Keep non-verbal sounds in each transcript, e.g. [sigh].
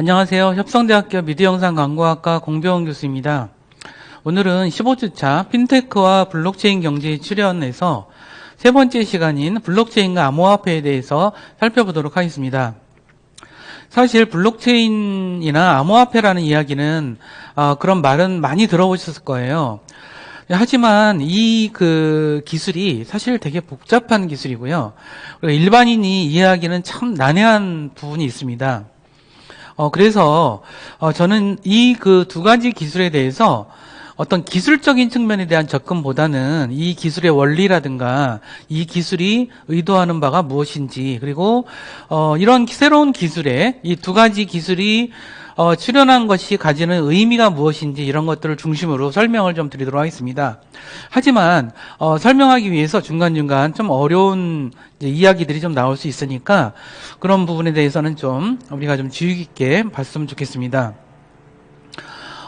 안녕하세요. 협성대학교 미디어영상광고학과 공병원 교수입니다. 오늘은 15주차 핀테크와 블록체인 경제에 출연해서 세 번째 시간인 블록체인과 암호화폐에 대해서 살펴보도록 하겠습니다. 사실 블록체인이나 암호화폐라는 이야기는 어, 그런 말은 많이 들어보셨을 거예요. 하지만 이 그 기술이 사실 되게 복잡한 기술이고요. 일반인이 이해하기는 참 난해한 부분이 있습니다. 어, 그래서 어, 저는 이 그 두 가지 기술에 대해서 어떤 기술적인 측면에 대한 접근보다는 이 기술의 원리라든가 이 기술이 의도하는 바가 무엇인지 그리고 어, 이런 새로운 기술에 이 두 가지 기술이 어, 출연한 것이 가지는 의미가 무엇인지 이런 것들을 중심으로 설명을 좀 드리도록 하겠습니다. 하지만 어, 설명하기 위해서 중간중간 좀 어려운 이야기들이 좀 나올 수 있으니까 그런 부분에 대해서는 좀 우리가 좀 주의 깊게 봤으면 좋겠습니다.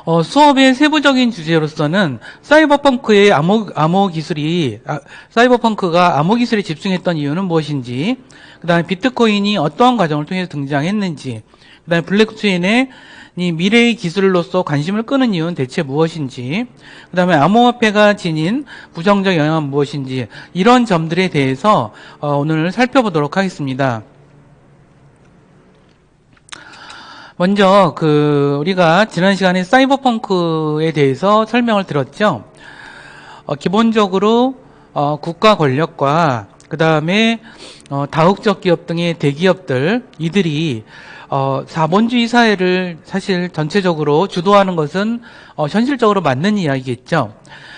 어, 수업의 세부적인 주제로서는 사이버펑크의 암호, 암호 기술이, 아, 사이버펑크가 암호 기술에 집중했던 이유는 무엇인지, 그 다음에 비트코인이 어떠한 과정을 통해서 등장했는지, 그 다음에 블랙체인의 이 미래의 기술로서 관심을 끄는 이유는 대체 무엇인지, 그 다음에 암호화폐가 지닌 부정적 영향은 무엇인지, 이런 점들에 대해서 어, 오늘 살펴보도록 하겠습니다. 먼저 그 우리가 지난 시간에 사이버펑크에 대해서 설명을 들었죠. 어, 기본적으로 어, 국가 권력과 그 다음에 어, 다국적 기업 등의 대기업들 이들이 어, 자본주의 사회를 사실 전체적으로 주도하는 것은 어, 현실적으로 맞는 이야기겠죠.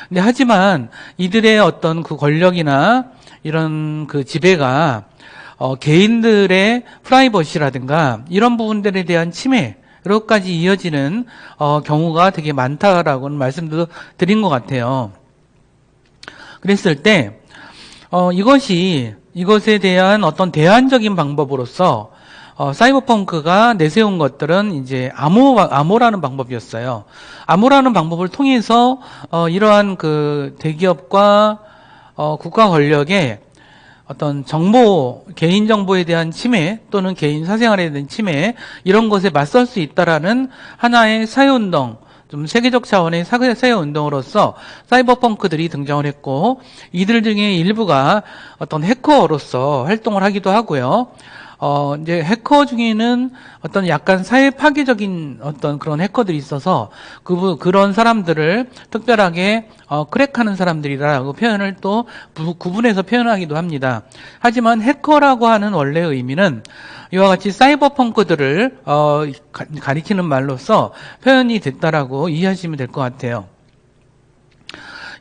근데 하지만 이들의 어떤 그 권력이나 이런 그 지배가 어, 개인들의 프라이버시라든가 이런 부분들에 대한 침해로까지 이어지는 어, 경우가 되게 많다라고는 말씀도 드린 것 같아요. 그랬을 때 어, 이것이 이것에 대한 어떤 대안적인 방법으로서 어, 사이버펑크가 내세운 것들은 이제 암호 암호라는 방법이었어요. 암호라는 방법을 통해서 어, 이러한 그 대기업과 어, 국가 권력의 어떤 정보, 개인 정보에 대한 침해 또는 개인 사생활에 대한 침해 이런 것에 맞설 수 있다라는 하나의 사회운동, 좀 세계적 차원의 사회 운동으로서 사이버펑크들이 등장을 했고 이들 중에 일부가 어떤 해커로서 활동을 하기도 하고요. 어, 이제 해커 중에는 어떤 약간 사회 파괴적인 어떤 그런 해커들이 있어서 그, 그런 사람들을 특별하게 어, 크랙하는 사람들이라고 표현을 또 부, 구분해서 표현하기도 합니다. 하지만 해커라고 하는 원래 의미는 이와 같이 사이버 펑크들을 어, 가리키는 말로서 표현이 됐다라고 이해하시면 될 것 같아요.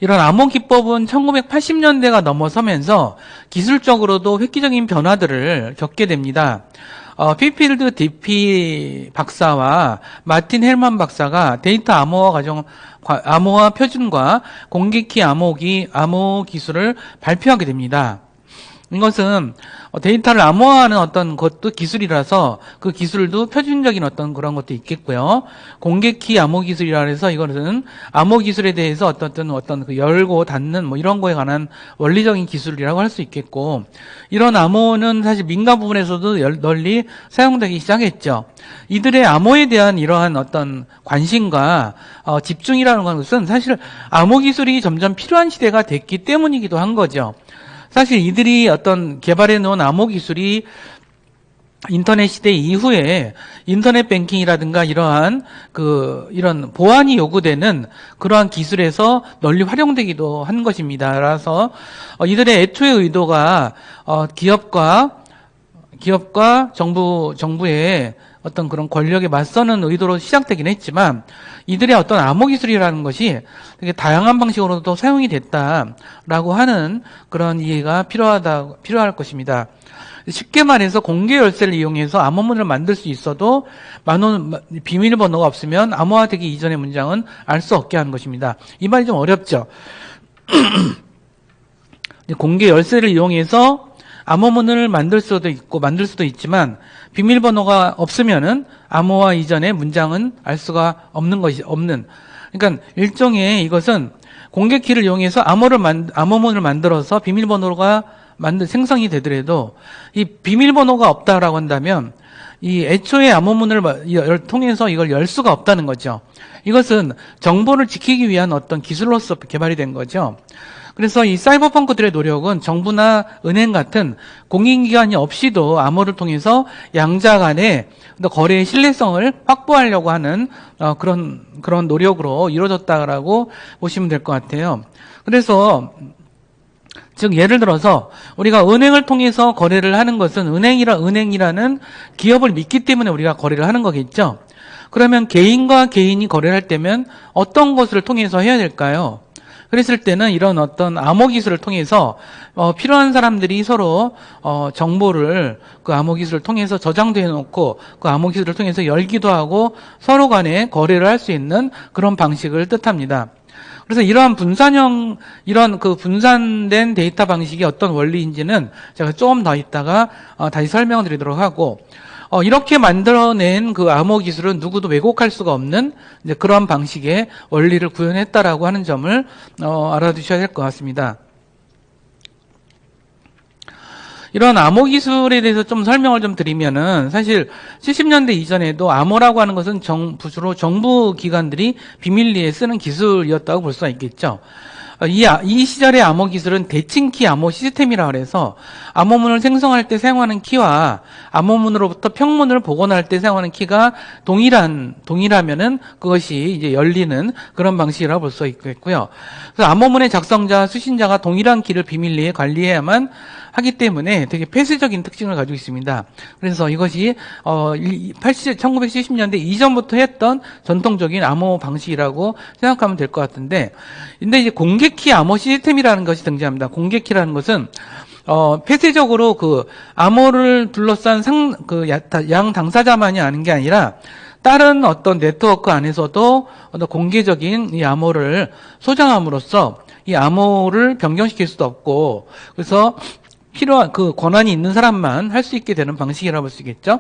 이런 암호 기법은 1980년대가 넘어서면서 기술적으로도 획기적인 변화들을 겪게 됩니다. 어, 피필드 디피 박사와 마틴 헬만 박사가 데이터 암호화 과정 암호화 표준과 공개키 암호기 암호 기술을 발표하게 됩니다. 이것은 데이터를 암호화하는 어떤 것도 기술이라서 그 기술도 표준적인 어떤 그런 것도 있겠고요. 공개키 암호 기술이라 해서 이것은 암호 기술에 대해서 어떤 어떤 그 열고 닫는 뭐 이런 거에 관한 원리적인 기술이라고 할 수 있겠고 이런 암호는 사실 민간 부분에서도 널리 사용되기 시작했죠. 이들의 암호에 대한 이러한 어떤 관심과 어, 집중이라는 것은 사실 암호 기술이 점점 필요한 시대가 됐기 때문이기도 한 거죠. 사실 이들이 어떤 개발해 놓은 암호 기술이 인터넷 시대 이후에 인터넷 뱅킹이라든가 이러한 그 이런 보안이 요구되는 그러한 기술에서 널리 활용되기도 한 것입니다. 따라서 어, 이들의 애초의 의도가 어, 기업과 기업과 정부 정부의 어떤 그런 권력에 맞서는 의도로 시작되긴 했지만 이들의 어떤 암호 기술이라는 것이 되게 다양한 방식으로도 사용이 됐다라고 하는 그런 이해가 필요하다 필요할 것입니다. 쉽게 말해서 공개 열쇠를 이용해서 암호문을 만들 수 있어도 만원 비밀번호가 없으면 암호화되기 이전의 문장은 알 수 없게 하는 것입니다. 이 말이 좀 어렵죠. [clears throat] 공개 열쇠를 이용해서 암호문을 만들 수도 있고 만들 수도 있지만 비밀번호가 없으면은 암호화 이전의 문장은 알 수가 없는 것이 없는. 그러니까 일종의 이것은 공개키를 이용해서 암호를 만, 암호문을 만들어서 비밀번호가 만들 생성이 되더라도 이 비밀번호가 없다라고 한다면 이 애초에 암호문을 통해서 이걸 열 수가 없다는 거죠. 이것은 정보를 지키기 위한 어떤 기술로서 개발이 된 거죠. 그래서 이 사이버펑크들의 노력은 정부나 은행 같은 공인기관이 없이도 암호를 통해서 양자 간의 거래의 신뢰성을 확보하려고 하는 어, 그런 그런 노력으로 이루어졌다라고 보시면 될 것 같아요. 그래서 즉 예를 들어서 우리가 은행을 통해서 거래를 하는 것은 은행이라 은행이라는 기업을 믿기 때문에 우리가 거래를 하는 거겠죠. 그러면 개인과 개인이 거래를 할 때면 어떤 것을 통해서 해야 될까요? 그랬을 때는 이런 어떤 암호 기술을 통해서 어, 필요한 사람들이 서로 어, 정보를 그 암호 기술을 통해서 저장돼 놓고 그 암호 기술을 통해서 열기도 하고 서로 간에 거래를 할 수 있는 그런 방식을 뜻합니다. 그래서 이러한 분산형 이런 그 분산된 데이터 방식이 어떤 원리인지는 제가 조금 더 있다가 어, 다시 설명을 드리도록 하고 어, 이렇게 만들어낸 그 암호 기술은 누구도 왜곡할 수가 없는 이제 그런 방식의 원리를 구현했다라고 하는 점을 어, 알아두셔야 될 것 같습니다. 이런 암호 기술에 대해서 좀 설명을 좀 드리면은 사실 70년대 이전에도 암호라고 하는 것은 정, 주로 정부 기관들이 비밀리에 쓰는 기술이었다고 볼 수가 있겠죠. 어, 이, 아- 이 시절의 암호 기술은 대칭키 암호 시스템이라 그래서 암호문을 생성할 때 사용하는 키와 암호문으로부터 평문을 복원할 때 사용하는 키가 동일한 동일하면은 그것이 이제 열리는 그런 방식이라고 볼 수 있겠고요. 그래서 암호문의 작성자 수신자가 동일한 키를 비밀리에 관리해야만 하기 때문에 되게 폐쇄적인 특징을 가지고 있습니다. 그래서 이것이 어 80, 1970년대 이전부터 했던 전통적인 암호 방식이라고 생각하면 될 것 같은데, 근데 이제 공개키 암호 시스템이라는 것이 등장합니다. 공개키라는 것은 어, 폐쇄적으로 그 암호를 둘러싼 상, 그 양 당사자만이 아는 게 아니라 다른 어떤 네트워크 안에서도 어떤 공개적인 이 암호를 소장함으로써 이 암호를 변경시킬 수도 없고 그래서 필요한 그 권한이 있는 사람만 할 수 있게 되는 방식이라고 볼 수 있겠죠.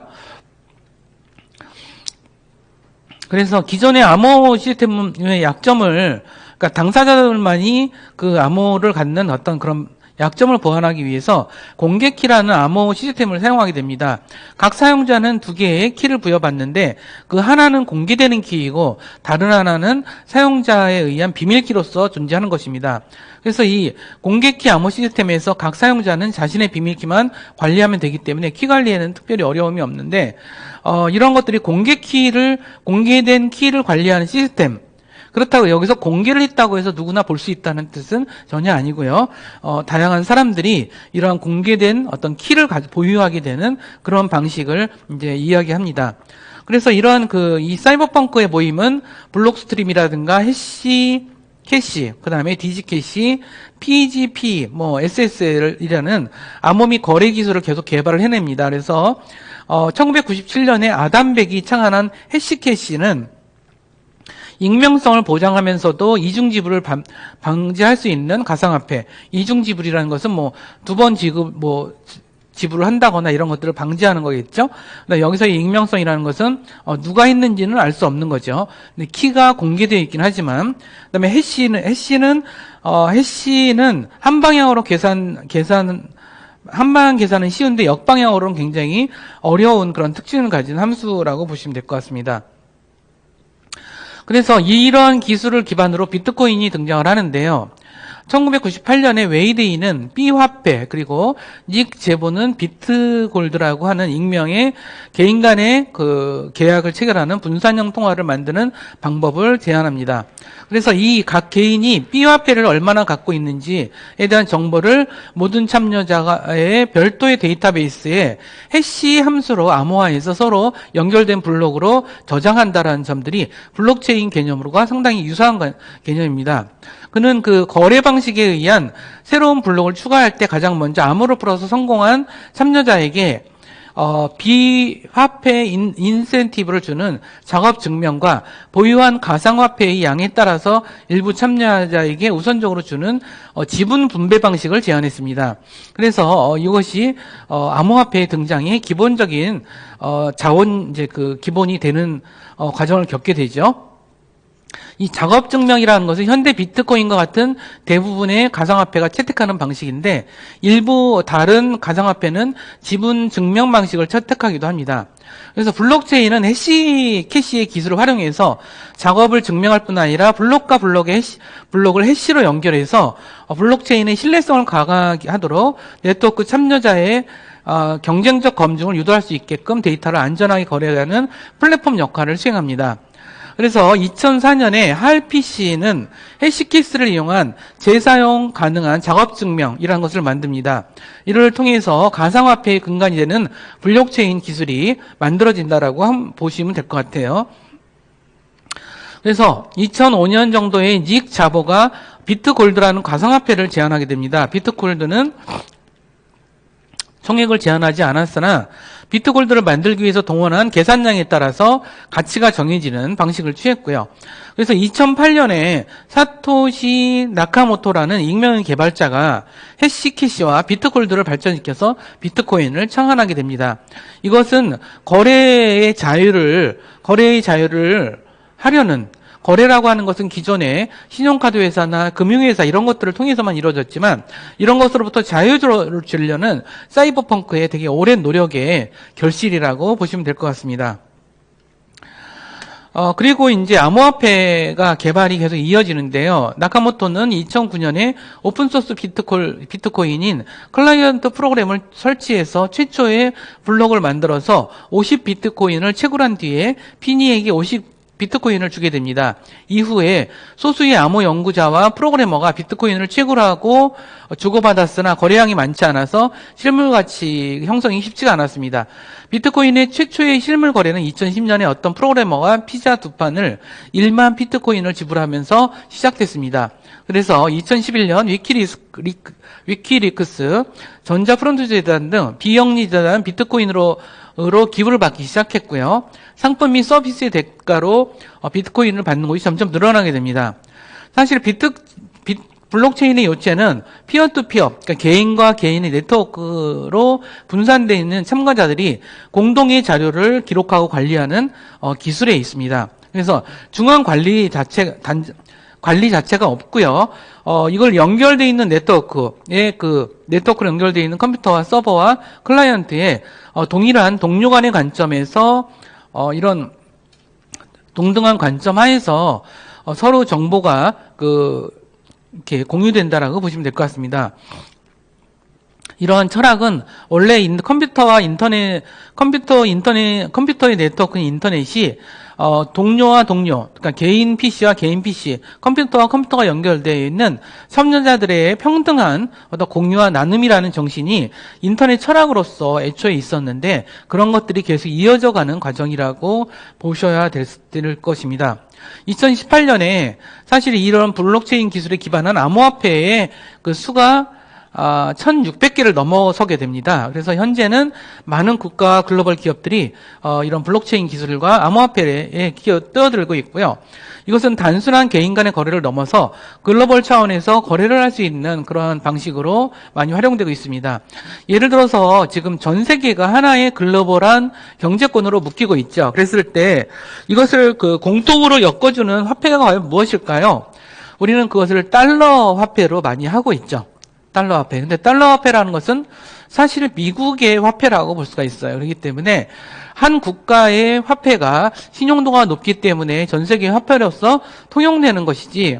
그래서 기존의 암호 시스템의 약점을 그러니까 당사자들만이 그 암호를 갖는 어떤 그런 약점을 보완하기 위해서 공개 키라는 암호 시스템을 사용하게 됩니다. 각 사용자는 두 개의 키를 부여받는데 그 하나는 공개되는 키이고 다른 하나는 사용자에 의한 비밀 키로서 존재하는 것입니다. 그래서 이 공개 키 암호 시스템에서 각 사용자는 자신의 비밀 키만 관리하면 되기 때문에 키 관리에는 특별히 어려움이 없는데 어, 이런 것들이 공개 키를 공개된 키를 관리하는 시스템 그렇다고 여기서 공개를 했다고 해서 누구나 볼 수 있다는 뜻은 전혀 아니고요. 어, 다양한 사람들이 이러한 공개된 어떤 키를 가- 보유하게 되는 그런 방식을 이제 이야기합니다. 그래서 이러한 그 이 사이버펑크의 모임은 블록스트림이라든가 해시 캐시, 그 다음에 디지 캐시, PGP, 뭐 SSL이라는 암호 및 거래 기술을 계속 개발을 해냅니다. 그래서 어, 1997년에 아담백이 창안한 해시 캐시는 익명성을 보장하면서도 이중 지불을 방- 방지할 수 있는 가상화폐. 이중 지불이라는 것은 뭐 두 번 지급 뭐 지- 지불을 한다거나 이런 것들을 방지하는 거겠죠. 근데 여기서 이 익명성이라는 것은 어, 누가 했는지는 알 수 없는 거죠. 근데 키가 공개되어 있긴 하지만 그다음에 해시는 해시는 어, 해시는 한 방향으로 계산 계산 한 방향 계산은 쉬운데 역방향으로는 굉장히 어려운 그런 특징을 가진 함수라고 보시면 될 것 같습니다. 그래서 이런 기술을 기반으로 비트코인이 등장을 하는데요. 1998년에 웨이데이는 B화폐 그리고 닉 제보는 비트골드라고 하는 익명의 개인 간의 그 계약을 체결하는 분산형 통화를 만드는 방법을 제안합니다. 그래서 이 각 개인이 B화폐를 얼마나 갖고 있는지에 대한 정보를 모든 참여자의 별도의 데이터베이스에 해시 함수로 암호화해서 서로 연결된 블록으로 저장한다라는 점들이 블록체인 개념으로가 상당히 유사한 가- 개념입니다. 그는 그 거래 방식에 의한 새로운 블록을 추가할 때 가장 먼저 암호를 풀어서 성공한 참여자에게 어, 비화폐 인, 인센티브를 주는 작업 증명과 보유한 가상화폐의 양에 따라서 일부 참여자에게 우선적으로 주는 어, 지분 분배 방식을 제안했습니다. 그래서 어, 이것이 어, 암호화폐의 등장의 기본적인 어, 자원 이제 그 기본이 되는 어, 과정을 겪게 되죠. 이 작업 증명이라는 것은 현대 비트코인과 같은 대부분의 가상화폐가 채택하는 방식인데 일부 다른 가상화폐는 지분 증명 방식을 채택하기도 합니다. 그래서 블록체인은 해시 캐시의 기술을 활용해서 작업을 증명할 뿐 아니라 블록과 블록의 해시, 블록을 해시로 연결해서 어, 블록체인의 신뢰성을 강화하게 하도록 네트워크 참여자의 어, 경쟁적 검증을 유도할 수 있게끔 데이터를 안전하게 거래하는 플랫폼 역할을 수행합니다. 그래서 2004년에 HAL-PC는 해시키스를 이용한 재사용 가능한 작업 증명이라는 것을 만듭니다. 이를 통해서 가상화폐의 근간이 되는 블록체인 기술이 만들어진다라고 한- 보시면 될 것 같아요. 그래서 2005년 정도에 닉 자보가 비트골드라는 가상화폐를 제안하게 됩니다. 비트골드는 총액을 제한하지 않았으나 비트골드를 만들기 위해서 동원한 계산량에 따라서 가치가 정해지는 방식을 취했고요. 그래서 2008년에 사토시 나카모토라는 익명 개발자가 해시캐시와 비트골드를 발전시켜서 비트코인을 창안하게 됩니다. 이것은 거래의 자유를 거래의 자유를 하려는 거래라고 하는 것은 기존에 신용카드 회사나 금융회사 이런 것들을 통해서만 이루어졌지만 이런 것으로부터 자유를 주려는 사이버펑크의 되게 오랜 노력의 결실이라고 보시면 될 것 같습니다. 어, 그리고 이제 암호화폐가 개발이 계속 이어지는데요. 나카모토는 2009년에 오픈소스 비트콜, 비트코인인 클라이언트 프로그램을 설치해서 최초의 블록을 만들어서 50 비트코인을 채굴한 뒤에 피니에게 50 비트코인을 주게 됩니다. 이후에 소수의 암호 연구자와 프로그래머가 비트코인을 채굴 하고 주고받았으나 거래량이 많지 않아서 실물 가치 형성이 쉽지가 않았습니다. 비트코인의 최초의 실물 거래는 2010년에 어떤 프로그래머가 피자 두 판을 1만 비트코인을 지불하면서 시작됐습니다. 그래서 2011년 위키리스크, 리크- 위키리크스, 전자 프론트 재단 등 비영리 재단 비트코인으로 으로 기부를 받기 시작했고요. 상품 및 서비스의 대가로 어, 비트코인을 받는 곳이 점점 늘어나게 됩니다. 사실 비트 비- 블록체인의 요체는 피어투피어, 그러니까 개인과 개인의 네트워크로 분산되어 있는 참가자들이 공동의 자료를 기록하고 관리하는 어, 기술에 있습니다. 그래서 중앙 관리 자체 단 관리 자체가 없고요. 어, 이걸 연결되어 있는 네트워크에 그 네트워크로 연결되어 있는 컴퓨터와 서버와 클라이언트의 어, 동일한 동료 간의 관점에서 어, 이런 동등한 관점 하에서 어, 서로 정보가 그 이렇게 공유된다라고 보시면 될 것 같습니다. 이러한 철학은 원래 인- 컴퓨터와 인터넷, 컴퓨터, 인터넷, 컴퓨터의 네트워크인 인터넷이 어, 동료와 동료, 그러니까 개인 PC와 개인 PC, 컴퓨터와 컴퓨터가 연결되어 있는 참여자들의 평등한 어떤 공유와 나눔이라는 정신이 인터넷 철학으로서 애초에 있었는데 그런 것들이 계속 이어져 가는 과정이라고 보셔야 될, 될 것입니다. 2018년에 사실 이런 블록체인 기술에 기반한 암호화폐의 그 수가 아, 1,600개를 넘어서게 됩니다. 그래서 현재는 많은 국가와 글로벌 기업들이 어, 이런 블록체인 기술과 암호화폐에 뛰어들고 있고요. 이것은 단순한 개인 간의 거래를 넘어서 글로벌 차원에서 거래를 할 수 있는 그러한 방식으로 많이 활용되고 있습니다. 예를 들어서 지금 전 세계가 하나의 글로벌한 경제권으로 묶이고 있죠. 그랬을 때 이것을 그 공통으로 엮어주는 화폐가 과연 무엇일까요? 우리는 그것을 달러 화폐로 많이 하고 있죠. 달러 화폐. 근데 달러 화폐라는 것은 사실 미국의 화폐라고 볼 수가 있어요. 그렇기 때문에 한 국가의 화폐가 신용도가 높기 때문에 전 세계 화폐로서 통용되는 것이지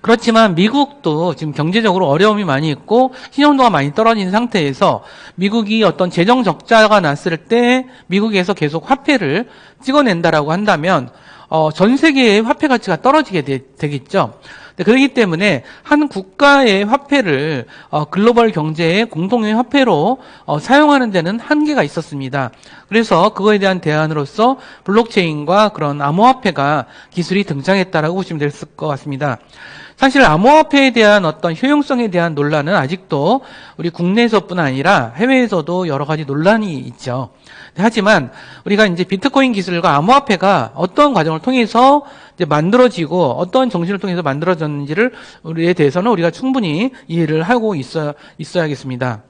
그렇지만 미국도 지금 경제적으로 어려움이 많이 있고 신용도가 많이 떨어진 상태에서 미국이 어떤 재정 적자가 났을 때 미국에서 계속 화폐를 찍어낸다라고 한다면 어, 전 세계의 화폐 가치가 떨어지게 되, 겠죠 그렇기 때문에 한 국가의 화폐를 어, 글로벌 경제의 공동의 화폐로 어, 사용하는 데는 한계가 있었습니다. 그래서 그거에 대한 대안으로서 블록체인과 그런 암호화폐가 기술이 등장했다라고 보시면 될 것 같습니다. 사실 암호화폐에 대한 어떤 효용성에 대한 논란은 아직도 우리 국내에서뿐 아니라 해외에서도 여러 가지 논란이 있죠. 하지만 우리가 이제 비트코인 기술과 암호화폐가 어떤 과정을 통해서 이제 만들어지고 어떤 정신을 통해서 만들어졌는지를 우리에 대해서는 우리가 충분히 이해를 하고 있어 있어야겠습니다.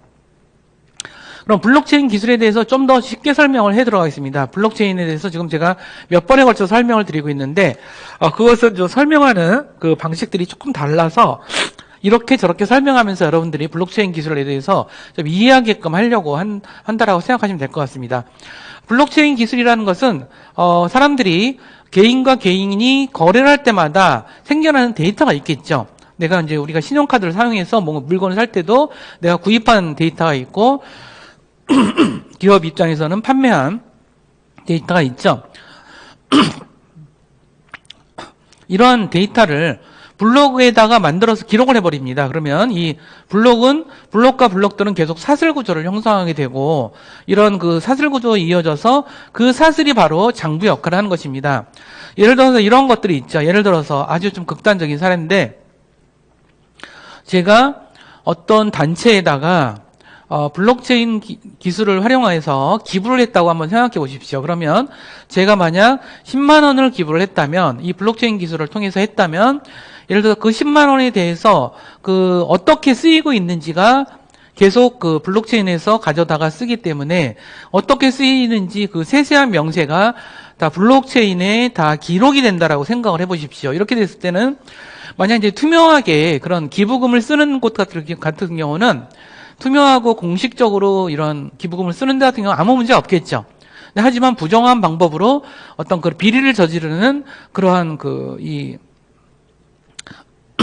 그럼 블록체인 기술에 대해서 좀 더 쉽게 설명을 해 들어가겠습니다. 블록체인에 대해서 지금 제가 몇 번에 걸쳐 서 설명을 드리고 있는데 어, 그것은 좀 설명하는 그 방식들이 조금 달라서 이렇게 저렇게 설명하면서 여러분들이 블록체인 기술에 대해서 좀 이해하게끔 하려고 한, 한다라고 생각하시면 될 것 같습니다. 블록체인 기술이라는 것은 어, 사람들이 개인과 개인이 거래를 할 때마다 생겨나는 데이터가 있겠죠. 내가 이제 우리가 신용카드를 사용해서 뭐 물건을 살 때도 내가 구입한 데이터가 있고 [clears throat] 기업 입장에서는 판매한 데이터가 있죠. [clears throat] 이러한 데이터를 블로그에다가 만들어서 기록을 해버립니다. 그러면 이 블록은 블록과 블록들은 계속 사슬 구조를 형성하게 되고 이런 그 사슬 구조에 이어져서 그 사슬이 바로 장부 역할을 하는 것입니다. 예를 들어서 이런 것들이 있죠. 예를 들어서 아주 좀 극단적인 사례인데 제가 어떤 단체에다가 어, 블록체인 기, 기술을 활용해서 기부를 했다고 한번 생각해 보십시오. 그러면 제가 만약 10만 원을 기부를 했다면 이 블록체인 기술을 통해서 했다면 예를 들어 그 10만 원에 대해서 그 어떻게 쓰이고 있는지가 계속 그 블록체인에서 가져다가 쓰기 때문에 어떻게 쓰이는지 그 세세한 명세가 다 블록체인에 다 기록이 된다라고 생각을 해 보십시오. 이렇게 됐을 때는 만약 이제 투명하게 그런 기부금을 쓰는 곳 같은 같은 경우는 투명하고 공식적으로 이런 기부금을 쓰는 데 같은 경우 는 아무 문제 없겠죠. 하지만 부정한 방법으로 어떤 그 비리를 저지르는 그러한 그 이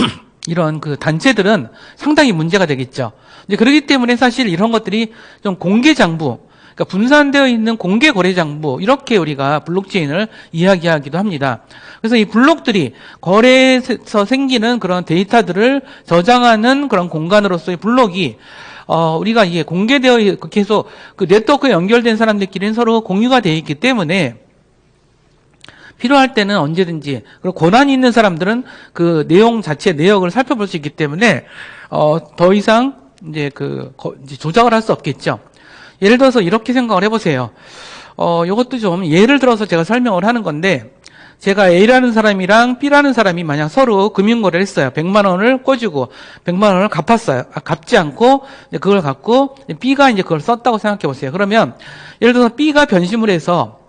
[clears throat] 이런 그 단체들은 상당히 문제가 되겠죠. 이제 그렇기 때문에 사실 이런 것들이 좀 공개 장부, 그러니까 분산되어 있는 공개 거래 장부 이렇게 우리가 블록체인을 이야기하기도 합니다. 그래서 이 블록들이 거래에서 생기는 그런 데이터들을 저장하는 그런 공간으로서의 블록이 어, 우리가 이게 공개되어 계속 그 네트워크에 연결된 사람들끼리는 서로 공유가 되어 있기 때문에 필요할 때는 언제든지 그리고 권한이 있는 사람들은 그 내용 자체 내역을 살펴볼 수 있기 때문에 어, 더 이상 이제 그 거, 이제 조작을 할 수 없겠죠. 예를 들어서 이렇게 생각을 해보세요. 어, 이것도 좀 예를 들어서 제가 설명을 하는 건데 제가 A라는 사람이랑 B라는 사람이 만약 서로 금융거래를 했어요. 100만 원을 꿔주고 100만 원을 갚았어요. 아, 갚지 않고 그걸 갖고 B가 이제 그걸 썼다고 생각해 보세요. 그러면 예를 들어서 B가 변심을 해서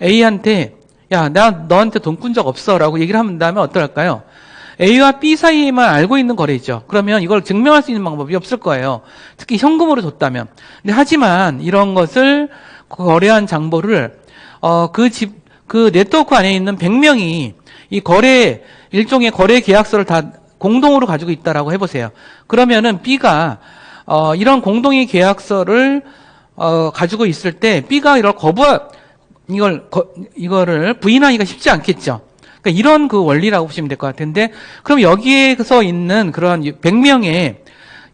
A한테 야, 나 너한테 돈 꾼 적 없어 라고 얘기를 하면 다음에 어떨까요? A와 B 사이에만 알고 있는 거래죠. 그러면 이걸 증명할 수 있는 방법이 없을 거예요. 특히 현금으로 줬다면. 근데 하지만 이런 것을 거래한 장부를 어, 그 집, 그 네트워크 안에 있는 100명이 이 거래 일종의 거래 계약서를 다 공동으로 가지고 있다라고 해보세요. 그러면은 B가 어, 이런 공동의 계약서를 어, 가지고 있을 때 B가 이걸 거부 이걸 거, 이거를 부인하기가 쉽지 않겠죠. 그러니까 이런 그 원리라고 보시면 될 것 같은데 그럼 여기에서 있는 그런 100명의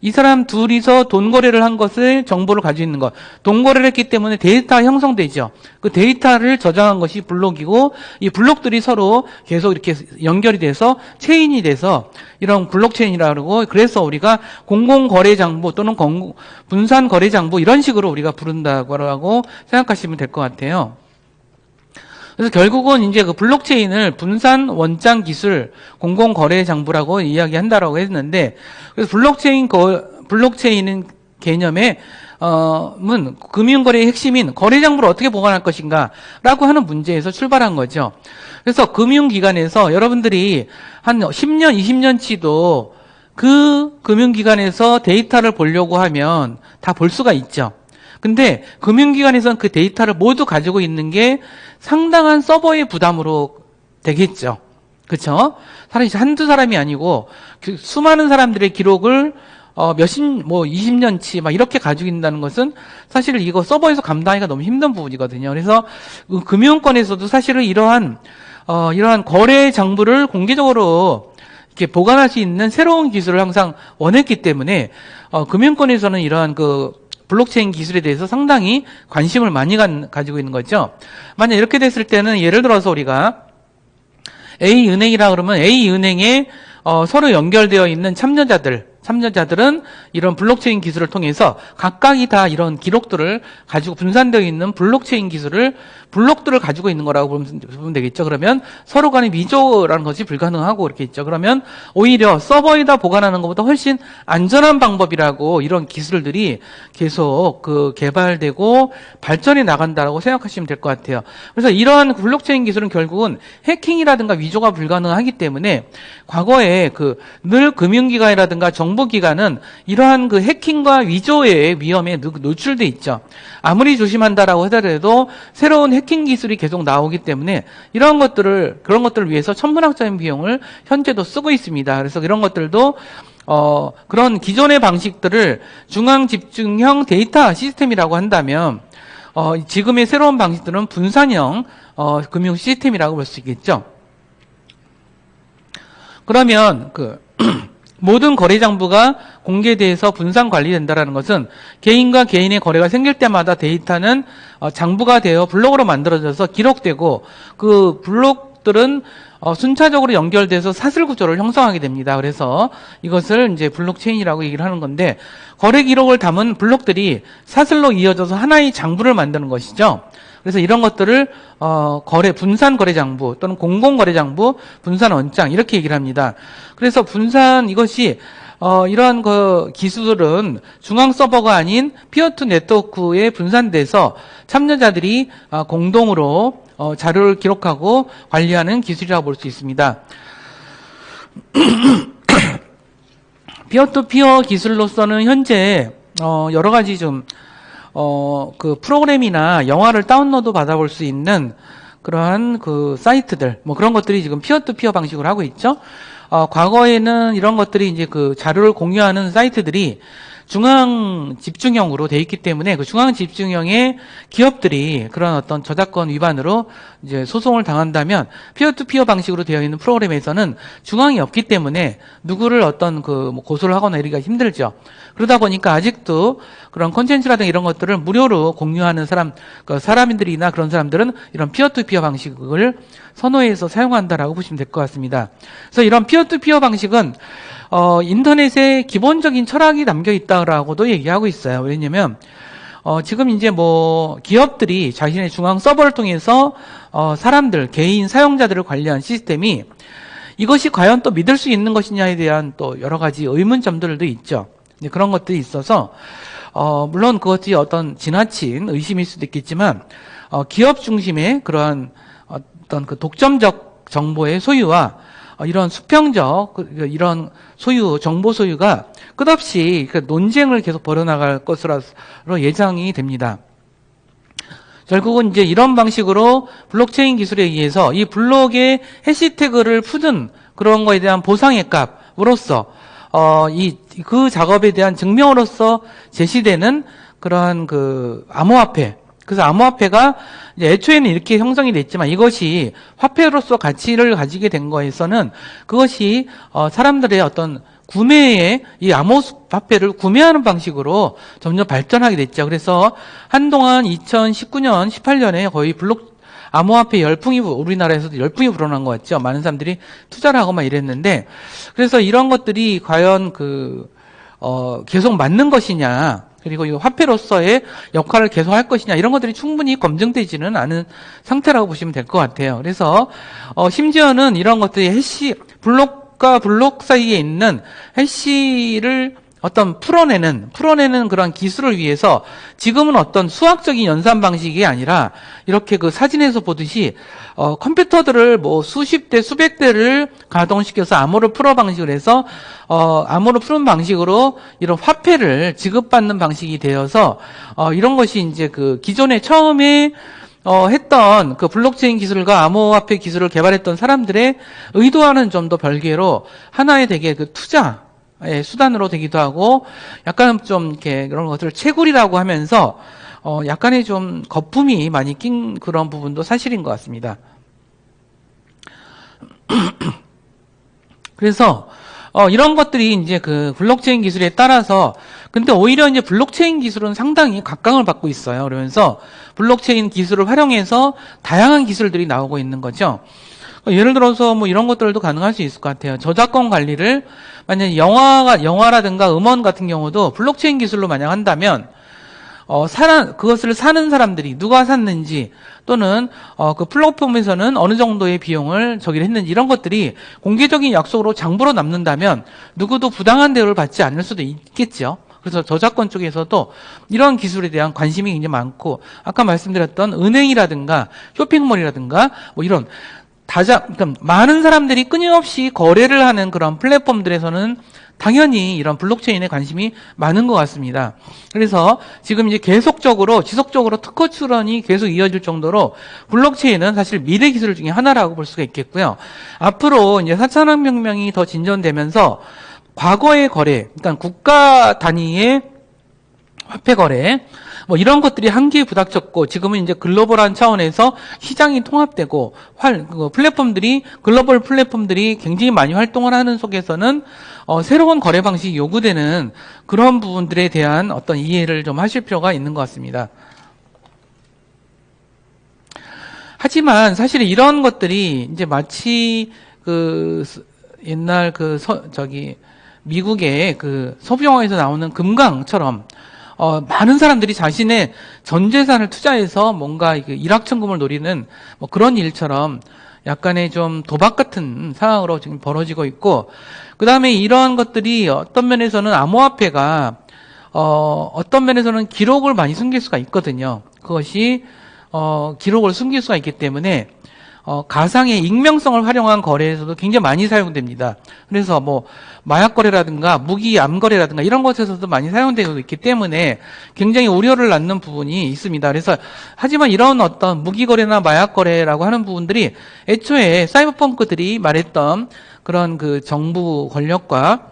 이 사람 둘이서 돈 거래를 한 것을 정보를 가지고 있는 것. 돈 거래를 했기 때문에 데이터가 형성되죠. 그 데이터를 저장한 것이 블록이고 이 블록들이 서로 계속 이렇게 연결이 돼서 체인이 돼서 이런 블록 체인이라고 그래서 우리가 공공 거래 장부 또는 분산 거래 장부 이런 식으로 우리가 부른다고 생각하시면 될 것 같아요. 그래서 결국은 이제 그 블록체인을 분산 원장 기술 공공 거래 장부라고 이야기한다라고 했는데 그래서 블록체인 거 블록체인은 개념의 어문 금융거래의 핵심인 거래 장부를 어떻게 보관할 것인가라고 하는 문제에서 출발한 거죠. 그래서 금융기관에서 여러분들이 한 10년, 20년치도 그 금융기관에서 데이터를 보려고 하면 다 볼 수가 있죠. 근데 금융기관에서는 그 데이터를 모두 가지고 있는 게 상당한 서버의 부담으로 되겠죠. 그쵸? 사람이 한두 사람이 아니고 그 수많은 사람들의 기록을 어, 몇십, 뭐, 20년치, 막 이렇게 가지고 있다는 것은 사실 이거 서버에서 감당하기가 너무 힘든 부분이거든요. 그래서 그 금융권에서도 사실은 이러한, 어, 이러한 거래 장부를 공개적으로 이렇게 보관할 수 있는 새로운 기술을 항상 원했기 때문에, 어, 금융권에서는 이러한 그 블록체인 기술에 대해서 상당히 관심을 많이 가지고 있는 거죠. 만약 이렇게 됐을 때는 예를 들어서 우리가 A은행이라 그러면 A은행에 어, 서로 연결되어 있는 참여자들, 참여자들은 이런 블록체인 기술을 통해서 각각이 다 이런 기록들을 가지고 분산되어 있는 블록체인 기술을 블록들을 가지고 있는 거라고 보면, 되겠죠. 그러면 서로 간의 위조라는 것이 불가능하고 이렇게 있죠. 그러면 오히려 서버에다 보관하는 것보다 훨씬 안전한 방법이라고 이런 기술들이 계속 그 개발되고 발전해 나간다라고 생각하시면 될 것 같아요. 그래서 이러한 블록체인 기술은 결국은 해킹이라든가 위조가 불가능하기 때문에 과거에 그 늘 금융기관이라든가 정보기관은 이러한 그 해킹과 위조의 위험에 노- 노출돼 있죠. 아무리 조심한다라고 하더라도 새로운 해킹 기술이 계속 나오기 때문에 이런 것들을 그런 것들을 위해서 천문학적인 비용을 현재도 쓰고 있습니다. 그래서 이런 것들도 어, 그런 기존의 방식들을 중앙 집중형 데이터 시스템이라고 한다면 어, 지금의 새로운 방식들은 분산형 어, 금융 시스템이라고 볼 수 있겠죠. 그러면 그 [clears throat] 모든 거래 장부가 공개돼서 분산 관리된다라는 것은 개인과 개인의 거래가 생길 때마다 데이터는 어, 장부가 되어 블록으로 만들어져서 기록되고 그 블록들은 어, 순차적으로 연결돼서 사슬 구조를 형성하게 됩니다. 그래서 이것을 이제 블록체인이라고 얘기를 하는 건데 거래 기록을 담은 블록들이 사슬로 이어져서 하나의 장부를 만드는 것이죠. 그래서 이런 것들을 어, 거래 분산 거래 장부 또는 공공 거래 장부, 분산 원장 이렇게 얘기를 합니다. 그래서 분산 이것이 어, 이러한 그 기술은 중앙 서버가 아닌 피어투 네트워크에 분산돼서 참여자들이 어, 공동으로 어, 자료를 기록하고 관리하는 기술이라고 볼 수 있습니다. [clears throat] 피어투피어 기술로서는 현재 어, 여러 가지 좀 어, 그 프로그램이나 영화를 다운로드 받아볼 수 있는 그러한 그 사이트들, 뭐 그런 것들이 지금 피어투피어 방식으로 하고 있죠. 어, 과거에는 이런 것들이 이제 그 자료를 공유하는 사이트들이 중앙 집중형으로 돼 있기 때문에 그 중앙 집중형의 기업들이 그런 어떤 저작권 위반으로 이제 소송을 당한다면 피어투피어 방식으로 되어 있는 프로그램에서는 중앙이 없기 때문에 누구를 어떤 그뭐 고소를 하거나 이러기가 힘들죠. 그러다 보니까 아직도 그런 콘텐츠라든가 이런 것들을 무료로 공유하는 사람, 그 사람들이나 그런 사람들은 이런 피어투피어 방식을 선호해서 사용한다라고 보시면 될 것 같습니다. 그래서 이런 피어투피어 방식은 어, 인터넷에 기본적인 철학이 담겨 있다라고도 얘기하고 있어요. 왜냐면 어, 지금 이제 뭐 기업들이 자신의 중앙 서버를 통해서 어, 사람들, 개인 사용자들을 관리한 시스템이 이것이 과연 또 믿을 수 있는 것이냐에 대한 또 여러 가지 의문점들도 있죠. 이제 그런 것들이 있어서 어, 물론 그것이 어떤 지나친 의심일 수도 있겠지만 어, 기업 중심의 그러한 어떤 그 독점적 정보의 소유와 어, 이런 수평적 그, 그 이런 소유 정보 소유가 끝없이 그 논쟁을 계속 벌여나갈 것으로 예상이 됩니다. 결국은 이제 이런 방식으로 블록체인 기술에 의해서 이 블록의 해시태그를 푸는 그런 거에 대한 보상의 값으로서 어, 이, 그 작업에 대한 증명으로서 제시되는 그러한 그 암호화폐. 그래서 암호화폐가 애초에는 이렇게 형성이 됐지만 이것이 화폐로서 가치를 가지게 된 거에서는 그것이 어, 사람들의 어떤 구매에 이 암호화폐를 구매하는 방식으로 점점 발전하게 됐죠. 그래서 한동안 2019년, 18년에 거의 블록 암호화폐 열풍이 우리나라에서도 열풍이 불어난 것 같죠. 많은 사람들이 투자를 하고 막 이랬는데 그래서 이런 것들이 과연 그 어, 계속 맞는 것이냐 그리고 이 화폐로서의 역할을 계속 할 것이냐 이런 것들이 충분히 검증되지는 않은 상태라고 보시면 될 것 같아요. 그래서 어, 심지어는 이런 것들이 해시 블록과 블록 사이에 있는 해시를 어떤 풀어내는 풀어내는 그런 기술을 위해서 지금은 어떤 수학적인 연산 방식이 아니라 이렇게 그 사진에서 보듯이 어, 컴퓨터들을 뭐 수십 대 수백 대를 가동시켜서 암호를 풀어 방식을 해서 어, 암호를 푸는 방식으로 이런 화폐를 지급받는 방식이 되어서 어, 이런 것이 이제 그 기존에 처음에 어, 했던 그 블록체인 기술과 암호화폐 기술을 개발했던 사람들의 의도와는 좀 더 별개로 하나의 되게 그 투자 예, 수단으로 되기도 하고 약간 좀 이렇게 그런 것들을 채굴이라고 하면서 어, 약간의 좀 거품이 많이 낀 그런 부분도 사실인 것 같습니다. [clears throat] 그래서 어, 이런 것들이 이제 그 블록체인 기술에 따라서 근데 오히려 이제 블록체인 기술은 상당히 각광을 받고 있어요. 그러면서 블록체인 기술을 활용해서 다양한 기술들이 나오고 있는 거죠. 예를 들어서 뭐 이런 것들도 가능할 수 있을 것 같아요. 저작권 관리를 만약 영화가 영화라든가 음원 같은 경우도 블록체인 기술로 만약 한다면 어, 사는, 그것을 사는 사람들이 누가 샀는지 또는 어, 그 플랫폼에서는 어느 정도의 비용을 저기를 했는지 이런 것들이 공개적인 약속으로 장부로 남는다면 누구도 부당한 대우를 받지 않을 수도 있겠죠. 그래서 저작권 쪽에서도 이런 기술에 대한 관심이 굉장히 많고 아까 말씀드렸던 은행이라든가 쇼핑몰이라든가 뭐 이런 다자 그러니까 많은 사람들이 끊임없이 거래를 하는 그런 플랫폼들에서는 당연히 이런 블록체인에 관심이 많은 것 같습니다. 그래서 지금 이제 계속적으로 지속적으로 특허 출원이 계속 이어질 정도로 블록체인은 사실 미래 기술 중에 하나라고 볼 수가 있겠고요. 앞으로 이제 4차 산업혁명이 더 진전되면서 과거의 거래, 그러니까 국가 단위의 화폐 거래, 뭐 이런 것들이 한계에 부닥쳤고 지금은 이제 글로벌한 차원에서 시장이 통합되고 활, 그 플랫폼들이 글로벌 플랫폼들이 굉장히 많이 활동을 하는 속에서는 어, 새로운 거래 방식이 요구되는 그런 부분들에 대한 어떤 이해를 좀 하실 필요가 있는 것 같습니다. 하지만 사실 이런 것들이 이제 마치 그 스- 옛날 그 서, 저기 미국의 그 소비영화에서 나오는 금강처럼 어, 많은 사람들이 자신의 전 재산을 투자해서 뭔가 일확천금을 노리는 뭐 그런 일처럼 약간의 좀 도박 같은 상황으로 지금 벌어지고 있고 그 다음에 이러한 것들이 어떤 면에서는 암호화폐가 어, 어떤 면에서는 기록을 많이 숨길 수가 있거든요. 그것이 어, 기록을 숨길 수가 있기 때문에 어, 가상의 익명성을 활용한 거래에서도 굉장히 많이 사용됩니다. 그래서 뭐 마약 거래라든가 무기 암 거래라든가 이런 것에서도 많이 사용되고 있기 때문에 굉장히 우려를 낳는 부분이 있습니다. 그래서 하지만 이런 어떤 무기 거래나 마약 거래라고 하는 부분들이 애초에 사이버펑크들이 말했던 그런 그 정부 권력과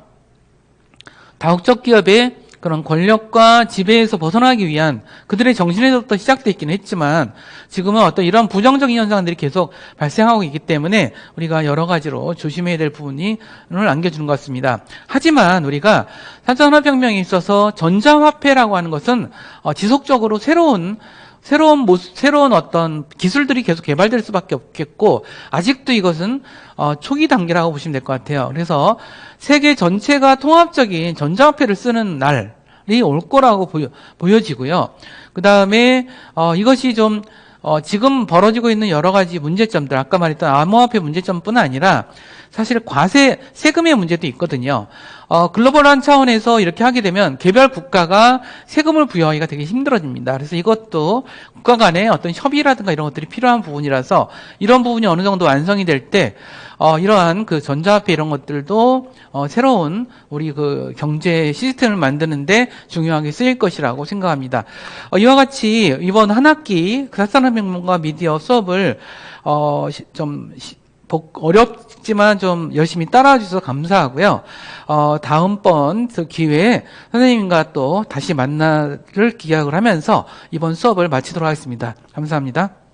다국적 기업의 그런 권력과 지배에서 벗어나기 위한 그들의 정신에서부터 시작돼 있기는 했지만 지금은 어떤 이런 부정적인 현상들이 계속 발생하고 있기 때문에 우리가 여러 가지로 조심해야 될 부분을 안겨주는 것 같습니다. 하지만 우리가 산산업혁명에 있어서 전자화폐라고 하는 것은 어, 지속적으로 새로운 새로운 모습, 새로운 어떤 기술들이 계속 개발될 수밖에 없겠고 아직도 이것은 어, 초기 단계라고 보시면 될 것 같아요. 그래서 세계 전체가 통합적인 전자화폐를 쓰는 날이 올 거라고 보여, 보여지고요. 그 다음에 어, 이것이 좀 어, 지금 벌어지고 있는 여러 가지 문제점들, 아까 말했던 암호화폐 문제점뿐 아니라 사실 과세, 세금의 문제도 있거든요. 어, 글로벌한 차원에서 이렇게 하게 되면 개별 국가가 세금을 부여하기가 되게 힘들어집니다. 그래서 이것도 국가 간의 어떤 협의라든가 이런 것들이 필요한 부분이라서 이런 부분이 어느 정도 완성이 될 때, 어, 이러한 그 전자화폐 이런 것들도 어, 새로운 우리 그 경제 시스템을 만드는데 중요하게 쓰일 것이라고 생각합니다. 어, 이와 같이 이번 한 학기 그 사산업혁명과 미디어 수업을 어, 시- 좀 어렵지만 좀 열심히 따라와 주셔서 감사하고요. 어, 다음번 그 기회에 선생님과 또 다시 만나를 기약을 하면서 이번 수업을 마치도록 하겠습니다. 감사합니다.